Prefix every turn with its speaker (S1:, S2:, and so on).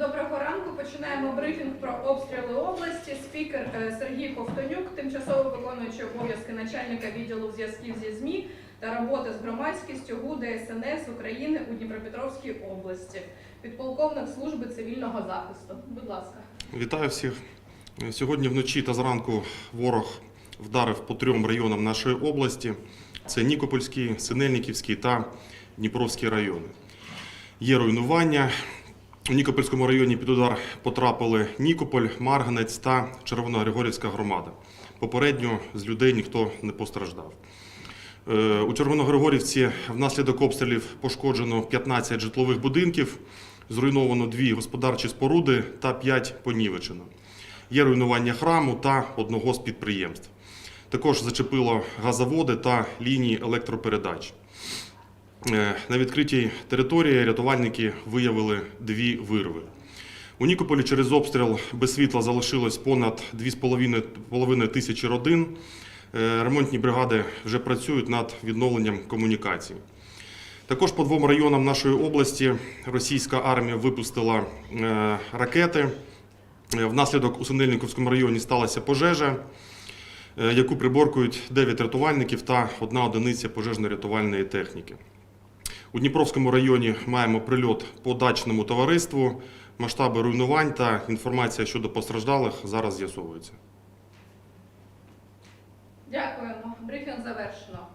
S1: Доброго ранку. Починаємо брифінг про обстріли області. Спікер е, Сергій Ковтонюк, тимчасово виконуючий обов'язки начальника відділу зв'язків зі ЗМІ та роботи з громадськістю ГУ ДСНС України у Дніпропетровській області. Підполковник служби цивільного захисту. Будь ласка.
S2: Вітаю всіх. Сьогодні вночі та зранку ворог вдарив по трьом районам нашої області: це Нікопольський, Синельниківський та Дніпровський райони. Є руйнування. У Нікопольському районі під удар потрапили Нікополь, Марганець та Червоногригорівська громада. Попередньо з людей ніхто не постраждав. Е, У Червоногригорівці внаслідок обстрілів пошкоджено 15 житлових будинків, зруйновано дві господарчі споруди та 5 понівечено. Є руйнування храму та одного з підприємств. Також зачепило газоводи та лінії електропередач. Е, На відкритій території рятувальники виявили дві вирви. У Нікополі через обстріл без світла залишилось понад 2,5 тисячі родин. Е, Ремонтні бригади вже працюють над відновленням комунікацій. Також по двом районам нашої області російська армія випустила е, ракети. Внаслідок у Синельниковському районі сталася пожежа, яку приборкують 9 рятувальників та одна одиниця пожежно-рятувальної техніки. У Дніпровському районі маємо прильот по дачному товариству. Масштаби руйнувань та інформація щодо постраждалих зараз з'ясовуються.
S1: Дякуємо. Брифінг завершено.